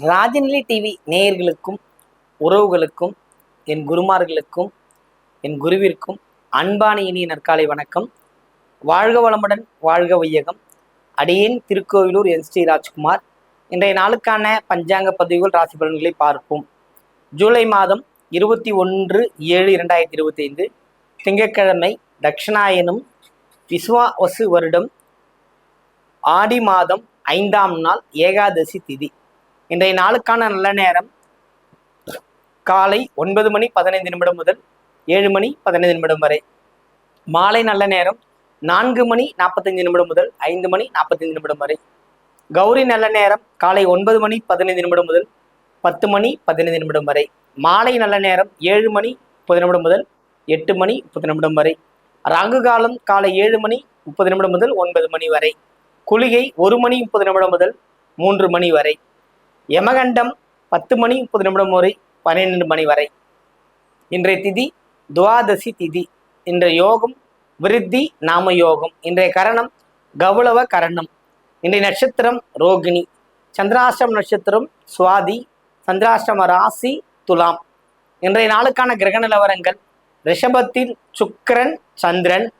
Rajanilai TV நேயர்களுக்கும் உறவுகளுக்கும் என் குருமார்களுக்கும் என் குருவிற்கும் அன்பான இனிய நற்காலை வணக்கம். வாழ்க வளமுடன் வாழ்க வையகம். அடியேன் திருக்கோவிலூர் என் ஸ்ரீ ராஜ்குமார். இன்றைய நாளுக்கான பஞ்சாங்க பதிவுகள் ராசி பலன்களை பார்ப்போம். ஜூலை மாதம் இருபத்தி ஒன்று ஏழு இரண்டாயிரத்தி இருபத்தி ஐந்து திங்கட்கிழமை தட்சிணாயனும் விஸ்வாவசு வருடம். ஆடி மாதம் ஐந்தாம் நாள் ஏகாதசி திதி. இன்றைய நாளுக்கான நல்ல நேரம் காலை ஒன்பது மணி பதினைந்து நிமிடம் முதல் ஏழு மணி பதினைந்து நிமிடம் வரை. மாலை நல்ல நேரம் நான்கு மணி நாற்பத்தைந்து நிமிடம் முதல் ஐந்து மணி நாற்பத்தைந்து நிமிடம் வரை. கௌரி நல்ல நேரம் காலை ஒன்பது மணி பதினைந்து நிமிடம் முதல் பத்து மணி பதினைந்து நிமிடம் வரை. மாலை நல்ல நேரம் ஏழு மணி முப்பது நிமிடம் முதல் எட்டு மணி முப்பது நிமிடம் வரை. ராகு காலம் காலை ஏழு மணி முப்பது நிமிடம் முதல் ஒன்பது மணி வரை. குளிகை ஒரு மணி முப்பது நிமிடம் முதல் மூன்று மணி வரை. யமகண்டம் பத்து மணி முப்பது நிமிடம் வரை பன்னிரெண்டு மணி வரை. இன்றைய திதி துவாதசி திதி. இன்றைய யோகம் விருத்தி நாம யோகம். இன்றைய கரணம் கௌளவ கரணம். இன்றைய நட்சத்திரம் ரோகிணி. சந்திராஷ்டம நட்சத்திரம் சுவாதி. சந்திராஷ்டம ராசி துலாம். இன்றைய நாளுக்கான கிரக நிலவரங்கள். ரிஷபத்தில் சுக்கரன் சந்திரன்.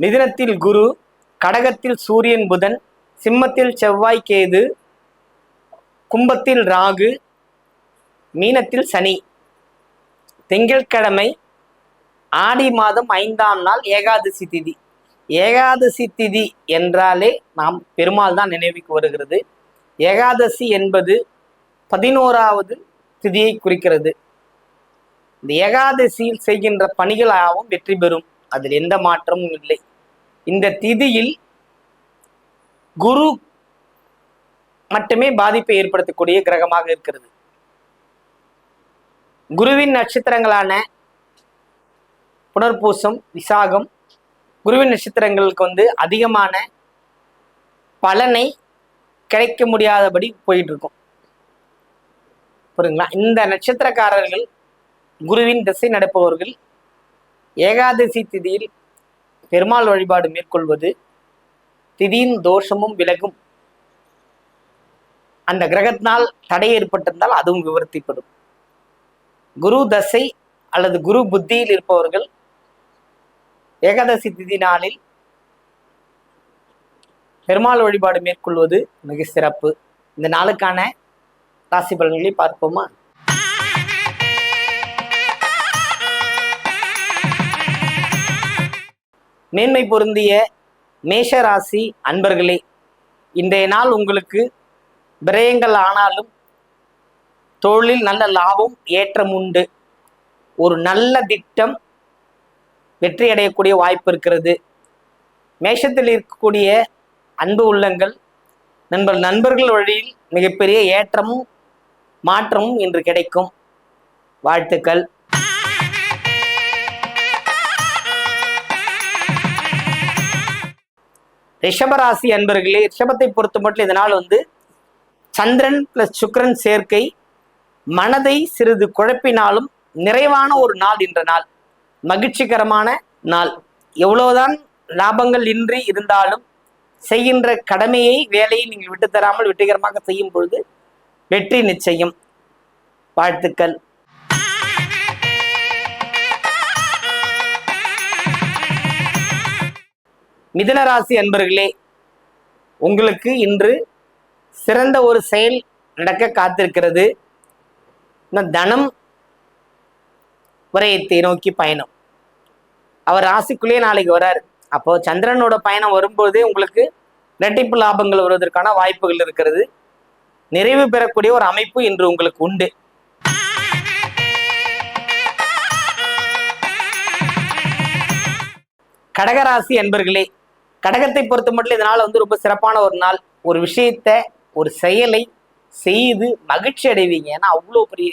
மிதினத்தில் குரு. கடகத்தில் சூரியன் புதன். சிம்மத்தில் செவ்வாய் கேது. கும்பத்தில் ராகு மீனத்தில் சனி. திங்கட்கிழமை ஆடி மாதம் ஐந்தாம் நாள் ஏகாதசி திதி. ஏகாதசி திதி என்றாலே நாம் பெருமாள் தான் நினைவுக்கு வருகிறது. ஏகாதசி என்பது பதினோராவது திதியை குறிக்கிறது. இந்த ஏகாதசியில் செய்கின்ற பணிகளாகவும் வெற்றி பெறும். அதில் எந்த மாற்றமும் இல்லை. இந்த திதியில் குரு மட்டுமே பாதிப்பை ஏற்படுத்தக்கூடிய கிரகமாக இருக்கிறது. குருவின் நட்சத்திரங்களான புனர்பூசம் விசாகம் குருவின் நட்சத்திரங்களுக்கு வந்து அதிகமான பலனை கிடைக்க முடியாதபடி போயிட்டு இருக்கும் புரியுங்களா இந்த நட்சத்திரக்காரர்கள் குருவின் திசை நடப்பவர்கள் ஏகாதசி திதியில் பெருமாள் வழிபாடு மேற்கொள்வது திதியின் தோஷமும் விலகும். அந்த கிரகத்தினால் தடை ஏற்பட்டிருந்தால் அதுவும் விவர்த்திப்படும். குரு தசை அல்லது குரு புத்தியில் இருப்பவர்கள் ஏகாதசி திதி நாளில் பெருமாள் வழிபாடு மேற்கொள்வது மிக சிறப்பு. இந்த நாளுக்கான ராசி பலன்களை பார்ப்போமா? மேன்மை பொருந்திய மேஷ ராசி அன்பர்களே இன்றைய நாள் உங்களுக்கு விரயங்கள் ஆனாலும் தொழில் நல்ல லாபம் ஏற்றம் உண்டு. ஒரு நல்ல திட்டம் வெற்றி அடையக்கூடிய வாய்ப்பு இருக்கிறது. மேஷத்தில் இருக்கக்கூடிய அன்பு உள்ளங்கள் நண்பர் நண்பர்கள் வழியில் மிகப்பெரிய ஏற்றமும் மாற்றமும் இன்று கிடைக்கும். வாழ்த்துக்கள். ரிஷபராசி அன்பர்களே ரிஷபத்தை பொறுத்த மட்டும் இதனால் வந்து சந்திரன் பிளஸ் சுக்கரன் சேர்க்கை மனதை சிறிது குழப்பினாலும் நிறைவான ஒரு நாள் என்ற நாள். மகிழ்ச்சிகரமான நாள். எவ்வளவுதான் லாபங்கள் இன்றி இருந்தாலும் செய்கின்ற கடமையை வேலையை நீங்கள் விட்டுத்தராமல் வெற்றிகரமாக செய்யும் பொழுது வெற்றி நிச்சயம். வாழ்த்துக்கள். மிதனராசி அன்பர்களே உங்களுக்கு இன்று சிறந்த ஒரு செயல் நடக்க காத்திருக்கிறது. இந்த தனம் விரயத்தை நோக்கி பயணம். அவர் ராசிக்குள்ளேயே நாளைக்கு வராரு. அப்போ சந்திரனோட பயணம் வரும்போதே உங்களுக்கு இரட்டிப்பு லாபங்கள் வருவதற்கான வாய்ப்புகள் இருக்கிறது. நிறைவு பெறக்கூடிய ஒரு அமைப்பு இன்று உங்களுக்கு உண்டு. கடகராசி என்பர்களே கடகத்தை பொறுத்த மட்டும் இதனால் வந்து ரொம்ப சிறப்பான ஒரு நாள். ஒரு விஷயத்த ஒரு செயலை செய்து மகிழ்ச்சி அடைவீங்க. ஏன்னா அவ்வளோ பெரிய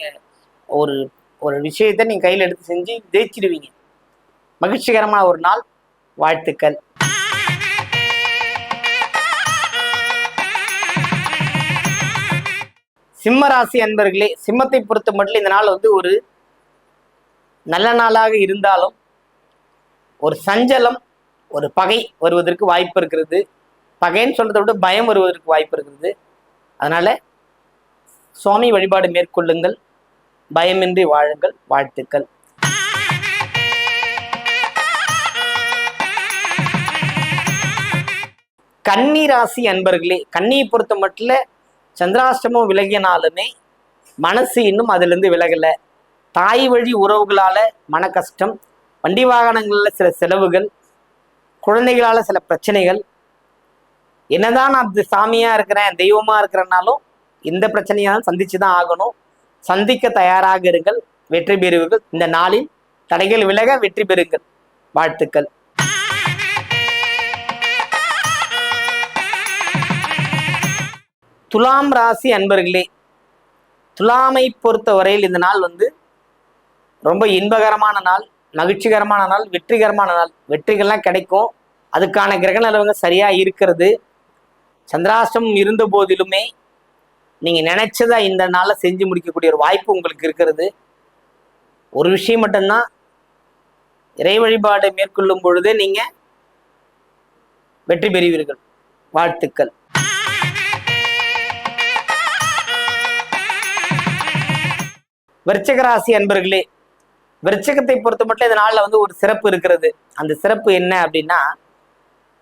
ஒரு ஒரு விஷயத்த நீங்க கையில் எடுத்து செஞ்சு ஜெயிச்சிடுவீங்க. மகிழ்ச்சிகரமான ஒரு நாள். வாழ்த்துக்கள். சிம்ம ராசி அன்பர்களே சிம்மத்தை பொறுத்த மட்டும் இந்த நாள் வந்து ஒரு நல்ல நாளாக இருந்தாலும் ஒரு சஞ்சலம் ஒரு பகை வருவதற்கு வாய்ப்பு இருக்கிறது. பகைன்னு சொல்றதை விட பயம் வருவதற்கு வாய்ப்பு இருக்கிறது. அதனால் சுவாமி வழிபாடு மேற்கொள்ளுங்கள். பயமின்றி வாழுங்கள். வாழ்த்துக்கள். கன்னி ராசி அன்பர்களே கன்னியை பொறுத்த மட்டும் சந்திராஷ்டமம் விலகினாலுமே மனசு இன்னும் அதுலேருந்து விலகலை. தாய் வழி உறவுகளால் மன கஷ்டம் வண்டி வாகனங்களில் சில செலவுகள் குழந்தைகளால் சில பிரச்சனைகள் என்னதான் நான் சாமியா இருக்கிறேன் தெய்வமா இருக்கிறனாலும் இந்த பிரச்சனையாலும் சந்திச்சு தான் ஆகணும். சந்திக்க தயாராக இருங்கள் வெற்றி பெறுவீர்கள். இந்த நாளில் தடைகள் விலக வெற்றி பெறுங்கள். வாழ்த்துக்கள். துலாம் ராசி அன்பர்களே துலாமை பொறுத்த வரையில் இந்த நாள் வந்து ரொம்ப இன்பகரமான நாள் மகிழ்ச்சிகரமான நாள் வெற்றிகரமான நாள். வெற்றிகள்லாம் கிடைக்கும். அதுக்கான கிரக நிலவங்க சரியாக இருக்கிறது. சந்திராஷ்டமம் இருந்த போதிலுமே நீங்க நினைச்சதா இந்த நாளில் செஞ்சு முடிக்கக்கூடிய ஒரு வாய்ப்பு உங்களுக்கு இருக்கிறது. ஒரு விஷயம் மட்டும்தான். இறை வழிபாடு மேற்கொள்ளும் பொழுதே நீங்க வெற்றி பெறுவீர்கள். வாழ்த்துக்கள். விருச்சகராசி அன்பர்களே விருச்சகத்தை பொறுத்த மட்டும் இந்த நாளில் வந்து ஒரு சிறப்பு இருக்கிறது. அந்த சிறப்பு என்ன அப்படின்னா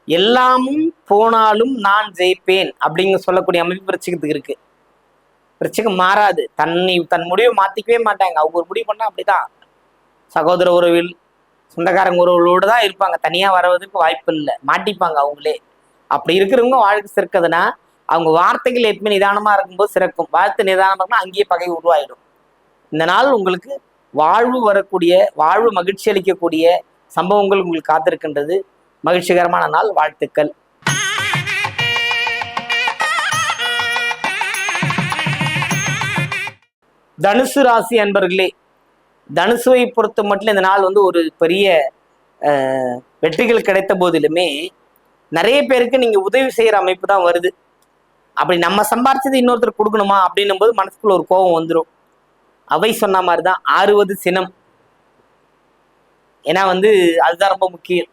எல்லாமும் போனாலும் நான் ஜெயிப்பேன் அப்படிங்க சொல்லக்கூடிய அமைப்பு விருச்சிகத்துக்கு இருக்கு. பிரச்சனை மாறாது. தன்னை தன் முடிவை மாத்திக்கவே மாட்டாங்க. அவங்க ஒரு முடிவு பண்ணா அப்படிதான். சகோதர உறவில் சொந்தக்காரங்க உறவுகளோடு தான் இருப்பாங்க. தனியாக வர்றதுக்கு வாய்ப்பு இல்லை. மாட்டிப்பாங்க அவங்களே. அப்படி இருக்கிறவங்க வாழ்க்கை சிறக்குதுன்னா அவங்க வார்த்தைகள் எப்பவுமே நிதானமா இருக்கும்போது சிறக்கும். வாழ்த்து நிதானமாக அங்கேயே பகை உருவாயிடும். இந்த நாள் உங்களுக்கு வாழ்வு வரக்கூடிய வாழ்வு மகிழ்ச்சி அளிக்கக்கூடிய சம்பவங்கள் உங்களுக்கு காத்திருக்கின்றது. மகிழ்ச்சிகரமான நாள் வாழ்த்துக்கள். தனுசு ராசி அன்பர்களே தனுசுவை பொறுத்த மட்டும் இந்த நாள் வந்து ஒரு பெரிய வெற்றிகள் கிடைத்த போதிலுமே நிறைய பேருக்கு நீங்கள் உதவி செய்கிற அமைப்பு தான் வருது. அப்படி நம்ம சம்பாரிச்சது இன்னொருத்தர் கொடுக்கணுமா அப்படின்னும் போது மனசுக்குள்ள ஒரு கோபம் வந்துடும் அவை சொன்ன மாதிரி தான் ஆறுவது சினம். ஏன்னா வந்து அதுதான் ரொம்ப முக்கியம்.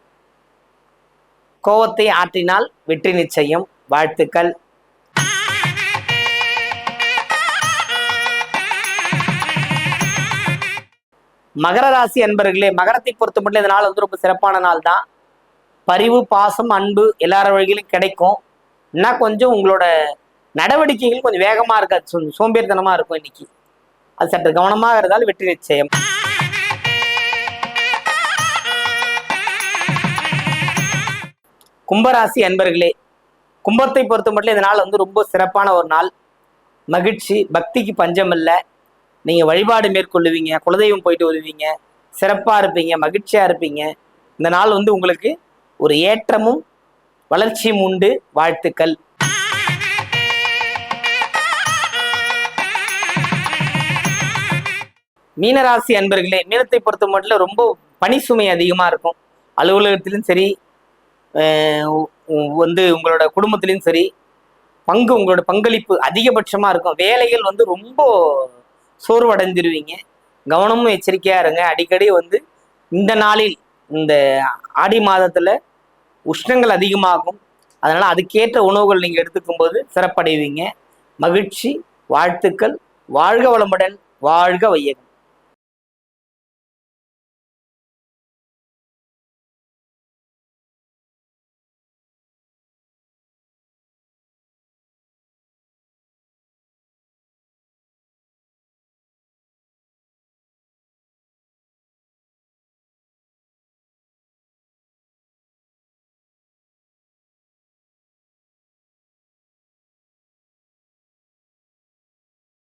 கோவத்தை ஆற்றினால் வெற்றி நிச்சயம். வாழ்த்துக்கள். மகர ராசி அன்பர்களே மகரத்தை பொறுத்த மட்டும் இந்த நாள் வந்து ரொம்ப சிறப்பான நாள் தான். பரிவு பாசம் அன்பு எல்லார வழிகளும் கிடைக்கும். என்ன கொஞ்சம் உங்களோட நடவடிக்கைகள் கொஞ்சம் வேகமாக இருக்காது. சோ- இருக்கும் இன்னைக்கு. அது சற்று கவனமாக இருந்தால் வெற்றி நிச்சயம். கும்பராசி அன்பர்களே கும்பத்தை பொறுத்த மட்டும் இந்த நாள் வந்து ரொம்ப சிறப்பான ஒரு நாள். மகிழ்ச்சி பக்திக்கு பஞ்சம் இல்லை நீங்கள் வழிபாடு மேற்கொள்ளுவீங்க குலதெய்வம் போயிட்டு வருவீங்க சிறப்பாக இருப்பீங்க மகிழ்ச்சியாக இருப்பீங்க. இந்த நாள் வந்து உங்களுக்கு ஒரு ஏற்றமும் வளர்ச்சியும் உண்டு. வாழ்த்துக்கள். மீனராசி அன்பர்களே மீனத்தை பொறுத்த மட்டும் ரொம்ப பணி சுமை அதிகமாக இருக்கும். அலுவலகத்திலும் சரி வந்து உங்களோட குடும்பத்திலையும் சரி பங்கு உங்களோட பங்களிப்பு அதிகபட்சமாக இருக்கும். வேலைகள் வந்து ரொம்ப சோர்வடைஞ்சிருவீங்க. கவனமும் எச்சரிக்கையாக இருங்க. அடிக்கடி வந்து இந்த நாளில் இந்த ஆடி மாதத்தில் உஷ்ணங்கள் அதிகமாகும். அதனால் அதுக்கேற்ற உணவுகள் நீங்கள் எடுத்துக்கும் போது சிறப்படைவீங்க. மகிழ்ச்சி வாழ்த்துக்கள் வாழ்க வளமுடன் வாழ்க வையகம்.